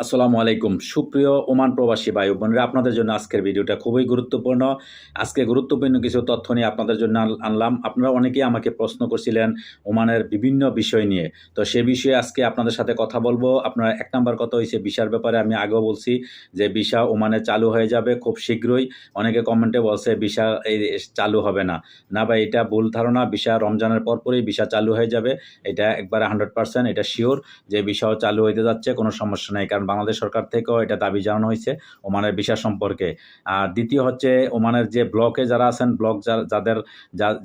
আসসালামু আলাইকুম। সুপ্রিয় ওমান প্রবাসী ভাই বোনেরা, আপনাদের জন্য আজকের ভিডিওটা খুবই গুরুত্বপূর্ণ। আজকে গুরুত্বপূর্ণ কিছু তথ্য নিয়ে আপনাদের জন্য আন- আনলাম। আপনারা অনেকেই আমাকে প্রশ্ন করছিলেন ওমানের বিভিন্ন বিষয় নিয়ে। তো সে বিষয়ে আজকে আপনাদের সাথে কথা বলব। আপনারা এক নাম্বার কথা হয়েছে ভিসার ব্যাপারে আমি আগেও বলছি যে ভিসা ওমানে চালু হয়ে যাবে খুব শীঘ্রই। অনেকে কমেন্টে বলছে ভিসা এই চালু হবে না। না ভাই, এটা ভুল ধারণা। ভিসা রমজানের পরপরই ভিসা চালু হয়ে যাবে। এটা একবারে হান্ড্রেড পার্সেন্ট এটা শিওর যে ভিসাও চালু হইতে যাচ্ছে, কোনো সমস্যা নেই। কারণ বাংলাদেশ সরকার থেকেও এটা দাবি জানানো হয়েছে ওমানের ভিসা সম্পর্কে। আর দ্বিতীয় হচ্ছে ওমানের যে ব্লকে যারা আছেন, ব্লক যাদের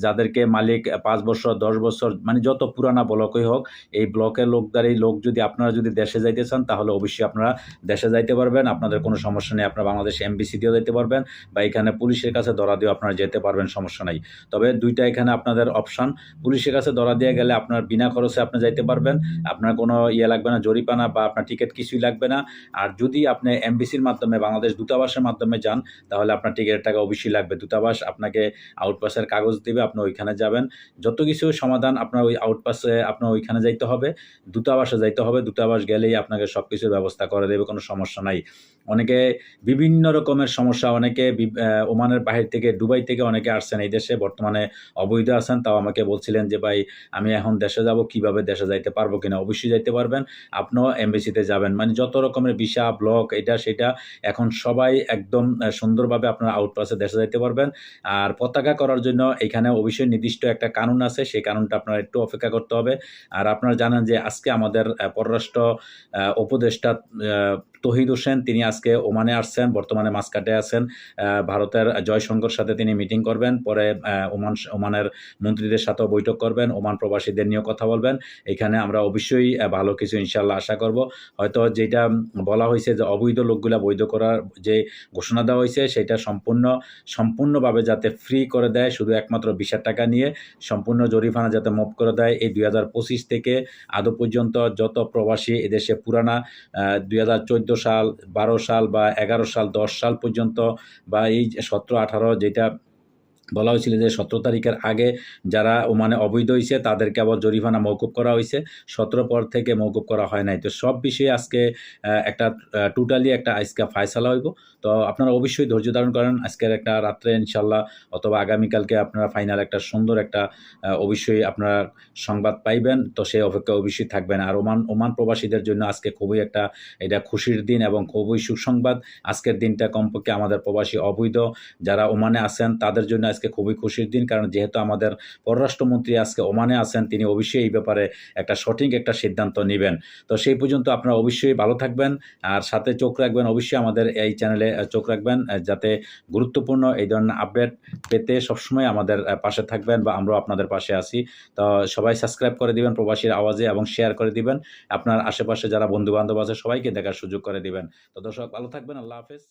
যাদেরকে মালিক পাঁচ বছর, দশ বছর মানে যত পুরানা ব্লকই হোক, এই ব্লকের লোকদারি, লোক যদি আপনারা যদি দেশে যাইতে চান, তাহলে অবশ্যই আপনারা দেশে যাইতে পারবেন। আপনাদের কোনো সমস্যা নেই, আপনারা বাংলাদেশ এমবিসি দিয়েও যেতে পারবেন বা এখানে পুলিশের কাছে ধরা দিয়েও আপনারা যেতে পারবেন, সমস্যা নাই। তবে দুইটা এখানে আপনাদের অপশান, পুলিশের কাছে ধরা দিয়ে গেলে আপনার বিনা খরচে আপনি যাইতে পারবেন। আপনার কোনো ইয়ে লাগবে না, জরিপানা বা আপনার টিকিট কিছুই লাগবে না। আর যদি আপনি এমবিসির মাধ্যমে, বাংলাদেশ দূতাবাসের মাধ্যমে যান, তাহলে আপনার টিকিটের টাকা অবশ্যই লাগবে। দূতাবাস আপনাকে আউটপাসের কাগজ দেবে, আপনি ওইখানে যাবেন। যত কিছু সমাধান, আপনার ওই আউটপাসে আপনার ওইখানে যাইতে হবে। দূতাবাসে যাইতে হবে। দূতাবাস গেলেই আপনাকে সব কিছুর ব্যবস্থা করে দেবে, কোনো সমস্যা নাই। অনেকে বিভিন্ন রকমের সমস্যা, অনেকে ওমানের বাহির থেকে, দুবাই থেকে অনেকে আসছেন এই দেশে, বর্তমানে অবৈধ আছেন। তাও আমাকে বলছিলেন যে, ভাই, আমি এখন দেশে যাব, কীভাবে দেশে যাইতে পারব কিনা? অবশ্যই যাইতে পারবেন। আপনিও এমবিসিতে যাবেন। মানে যত রকমের ভিসা, ব্লক, এটা, সেটা, এখন সবাই একদম সুন্দরভাবে আপনার আউটপাসে দেখা যাইতে পারবেন। আর পতাকা করার জন্য এখানে অবশ্যই নির্দিষ্ট একটা কানুন আছে, সেই কানুনটা আপনার একটু অপেক্ষা করতে হবে। আর আপনারা জানেন যে আজকে আমাদের পররাষ্ট্র উপদেষ্টা তহিদ হোসেন, তিনি আজকে ওমানে আসছেন, বর্তমানে মাসকাটে আছেন। ভারতের জয়শঙ্কর সাথে তিনি মিটিং করবেন, পরে ওমান, ওমানের মন্ত্রীদের সাথেও বৈঠক করবেন, ওমান প্রবাসীদের নিয়েও কথা বলবেন। এখানে আমরা অবশ্যই ভালো কিছু ইনশাল্লাহ আশা করব। হয়তো যেটা বলা হয়েছে যে অবৈধ লোকগুলা বৈধ করার যে ঘোষণা দেওয়া হয়েছে, সেটা সম্পূর্ণ, সম্পূর্ণভাবে যাতে ফ্রি করে দেয়, শুধু একমাত্র বিশ টাকা নিয়ে, সম্পূর্ণ জরিফানা যাতে মুভ করে দেয়। এই দুই হাজার পঁচিশ থেকে আদৌ পর্যন্ত যত প্রবাসী এদেশে পুরানা দুই হাজার চোদ্দ সাল বারো সাল বা এগারো সাল দশ সাল পর্যন্ত বা এই সতেরো আঠারো যেটা বলা হয়েছিল যে সতেরো তারিখের আগে যারা মানে অবৈধ হয়েছে, তাদেরকে আবার জরিমানা মৌকুব করা হয়েছে। সতেরো পর থেকে মৌকুব করা হয় নাই। তো সব বিষয়ে আজকে একটা টোটালি একটা আজকে ফায়সালা হইব। তো আপনারা অবশ্যই ধৈর্য ধারণ করেন। আজকের একটা রাত্রে ইনশাল্লাহ অথবা আগামীকালকে আপনারা ফাইনাল একটা সুন্দর একটা অবশ্যই আপনারা সংবাদ পাইবেন। তো সেই অপেক্ষা অবশ্যই থাকবেন। আর ওমান ওমান প্রবাসীদের জন্য আজকে খুবই একটা, এটা খুশির দিন এবং খুবই সুসংবাদ। আজকের দিনটা কমপক্ষে আমাদের প্রবাসী অবৈধ, যারা ওমানে আছেন, তাদের জন্য আজকে খুবই খুশির দিন, কারণ যেহেতু আমাদের পররাষ্ট্রমন্ত্রী আজকে ওমানে আছেন, তিনি অবশ্যই এই ব্যাপারে একটা সঠিক একটা সিদ্ধান্ত নেবেন। তো সেই পর্যন্ত আপনারা অবশ্যই ভালো থাকবেন, আর সাথে চোখ রাখবেন, অবশ্যই আমাদের এই চ্যানেলে চোখ রাখবেন যাতে গুরুত্বপূর্ণ এই ধরনের আপডেট পেতে সবসময় আমাদের পাশে থাকবেন বা আমরাও আপনাদের পাশে আছি। তো সবাই সাবস্ক্রাইব করে দিবেন প্রবাসীর আওয়াজে এবং শেয়ার করে দিবেন। আপনার আশেপাশে যারা বন্ধু বান্ধব আছে, সবাইকে দেখার সুযোগ করে দিবেন। তো দর্শক, ভালো থাকবেন, আল্লাহ হাফেজ।